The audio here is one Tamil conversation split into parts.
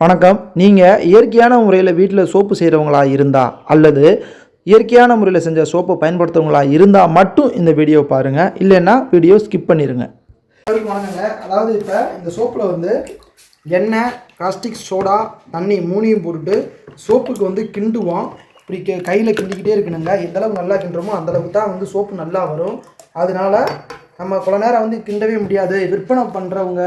வணக்கம். நீங்கள் இயற்கையான முறையில் வீட்டில் சோப்பு செய்கிறவங்களா இருந்தால் அல்லது இயற்கையான முறையில் செஞ்ச சோப்பை பயன்படுத்துறவங்களா இருந்தால் மட்டும் இந்த வீடியோ பாருங்கள் இல்லைன்னா வீடியோ ஸ்கிப் பண்ணிடுங்க வணக்கங்க. அதாவது இப்போ இந்த சோப்பில் வந்து எண்ணெய் காஸ்டிக் சோடா தண்ணி மூணையும் போட்டுட்டு சோப்புக்கு வந்து கிண்டுவோம். இப்படி கையில் கிண்டிக்கிட்டே இருக்கணுங்க. எந்தளவுக்கு நல்லா கிண்டுறோமோ அந்தளவுக்கு தான் வந்து சோப்பு நல்லா வரும். அதனால நம்ம கொல நேரம் வந்து கிண்டவே முடியாது. விற்பனை பண்ணுறவங்க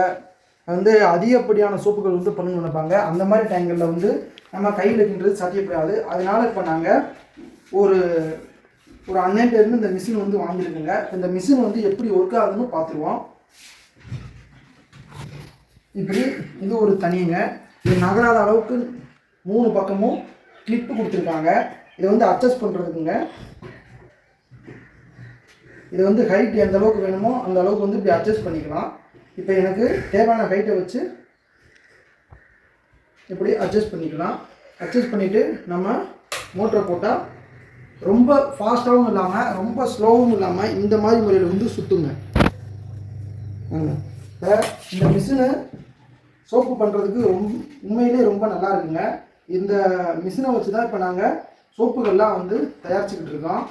வந்து அதிகப்படியான சோப்புகள் வந்து பண்ணணும்னு நினைப்பாங்க. அந்த மாதிரி டைங்களில் வந்து நம்ம கையில் இருக்கின்றது சாத்தியப்படாது. அதனால் இப்போ நாங்கள் ஒரு ஒரு அண்ணன்ட்டேருந்து இந்த மிஷின் வந்து வாங்கியிருக்குங்க. இந்த மிஷின் வந்து எப்படி ஒர்க் ஆகுதுன்னு பார்த்துருவோம். இப்படி இது ஒரு தனிங்க. இது நகராத அளவுக்கு மூணு பக்கமும் கிளிப்பு கொடுத்துருக்காங்க. இதை வந்து அட்ஜஸ்ட் பண்ணுறதுக்குங்க இது வந்து ஹைட் எந்த அளவுக்கு வேணுமோ அந்த அளவுக்கு வந்து இப்படி அட்ஜஸ்ட் பண்ணிக்கலாம். இப்போ எனக்கு தேவையான ஹைட்டை வச்சு இப்படி அட்ஜஸ்ட் பண்ணிக்கலாம். அட்ஜஸ்ட் பண்ணிவிட்டு நம்ம மோட்டரை போட்டால் ரொம்ப ஃபாஸ்ட்டாகவும் இல்லாமல் ரொம்ப ஸ்லோவும் இல்லாமல் இந்த மாதிரி முறையில் வந்து சுற்றுங்க இப்போ இந்த மிஷினு சோப்பு பண்ணுறதுக்கு ரொம்ப உண்மையிலே ரொம்ப நல்லா இருக்குங்க. இந்த மிஷினை வச்சு தான் இப்போ நாங்கள் சோப்புகள்லாம் வந்து தயாரிச்சுக்கிட்டு இருக்கோம்.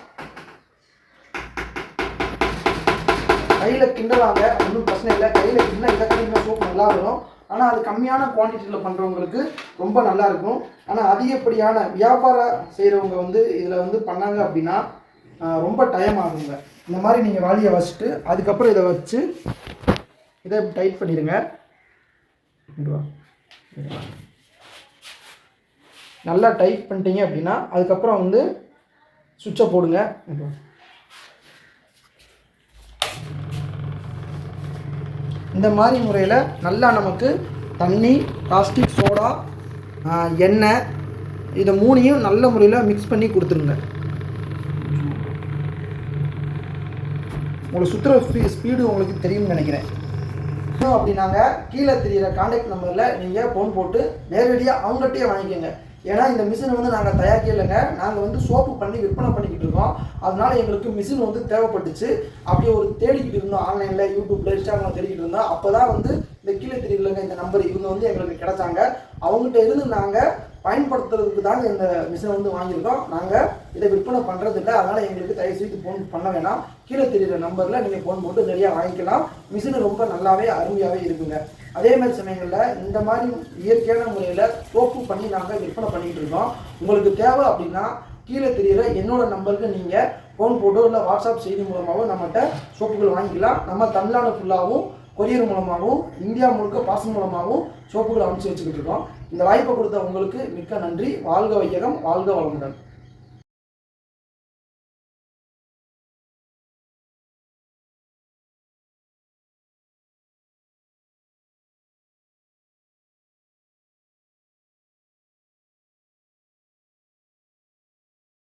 கையில் கிண்டலாங்க. ஒன்றும் பிரச்சனை இல்லை. கையில் கிண்டல இதை கையில் சோப்பு நல்லா வரும். ஆனால் அது கம்மியான குவான்டிட்டியில் பண்ணுறவங்களுக்கு ரொம்ப நல்லா இருக்கும். ஆனால் அதிகப்படியான வியாபாரம் செய்கிறவங்க வந்து இதில் வந்து பண்ணாங்க அப்படின்னா ரொம்ப டைம் ஆகுங்க. இந்த மாதிரி நீங்கள் வாளியை வச்சுட்டு அதுக்கப்புறம் இதை வச்சு இதை டைட் பண்ணிடுங்க. நல்லா டைட் பண்ணிட்டீங்க அப்படின்னா அதுக்கப்புறம் வந்து சுவிட்சை போடுங்க. இந்த மாதிரி முறையில் நல்லா நமக்கு தண்ணி பிளாஸ்டிக் சோடா எண்ணெய் இதை மூணையும் நல்ல முறையில் மிக்ஸ் பண்ணி கொடுத்துருங்க. உங்களுக்கு சுற்றுற ஸ்பீ ஸ்பீடு உங்களுக்கு தெரியும்னு நினைக்கிறேன். அப்படின்னாங்க கீழே தெரிகிற காண்டாக்ட் நம்பரில் நீங்கள் ஃபோன் போட்டு நேரடியாக அவங்ககிட்டயே வாங்கிக்கோங்க. ஏன்னா இந்த மிஷின் வந்து நாங்கள் தயாரிக்கலைங்க. நாங்கள் வந்து சோப்பு பண்ணி விற்பனை பண்ணிக்கிட்டு இருக்கோம். அதனால எங்களுக்கு மிஷின் வந்து தேவைப்பட்டுச்சு. அப்படியே ஒரு தேடிக்கிட்டு இருந்தோம். ஆன்லைனில் யூடியூப்ல இன்ஸ்டாகிராமில் தேடிக்கிட்டு இருந்தோம். அப்போ தான் வந்து இந்த கீழே தெரியலங்க இந்த நம்பர் இவங்க வந்து எங்களுக்கு கிடைச்சாங்க. அவங்ககிட்ட இருந்து நாங்கள் பயன்படுத்துறதுக்கு தாங்க இந்த மிஷினை வந்து வாங்கியிருக்கோம். நாங்கள் இதை விற்பனை பண்ணுறது இல்லை அதனால் எங்களுக்கு தயவு செய்து ஃபோன் பண்ண வேணாம். கீழே தெரியுற நம்பரில் நீங்கள் ஃபோன் போட்டு நிறையா வாங்கிக்கலாம். மிஷின் ரொம்ப நல்லாவே அருமையாகவே இருக்குங்க. அதே மாதிரி சமயங்களில் இந்த மாதிரி இயற்கையான முறையில் சோப்பு பண்ணி நாங்கள் விற்பனை பண்ணிக்கிட்டு இருக்கோம். உங்களுக்கு தேவை அப்படின்னா கீழே தெரியிற என்னோட நம்பருக்கு நீங்கள் ஃபோன் போட்டோ இல்லை வாட்ஸ்அப் செய்தி மூலமாகவும் நம்மகிட்ட சோப்புகள் வாங்கிக்கலாம். நம்ம தமிழ்நாடு ஃபுல்லாகவும் கொரியர் மூலமாகவும் இந்தியா முழுக்க பாசம் மூலமாகவும் சோப்புகள் அமைச்சு வச்சுக்கிட்டு இருக்கோம். இந்த வாய்ப்பை கொடுத்த உங்களுக்கு மிக்க நன்றி. வாழ்க வையகம் வாழ்க வளமுடன்.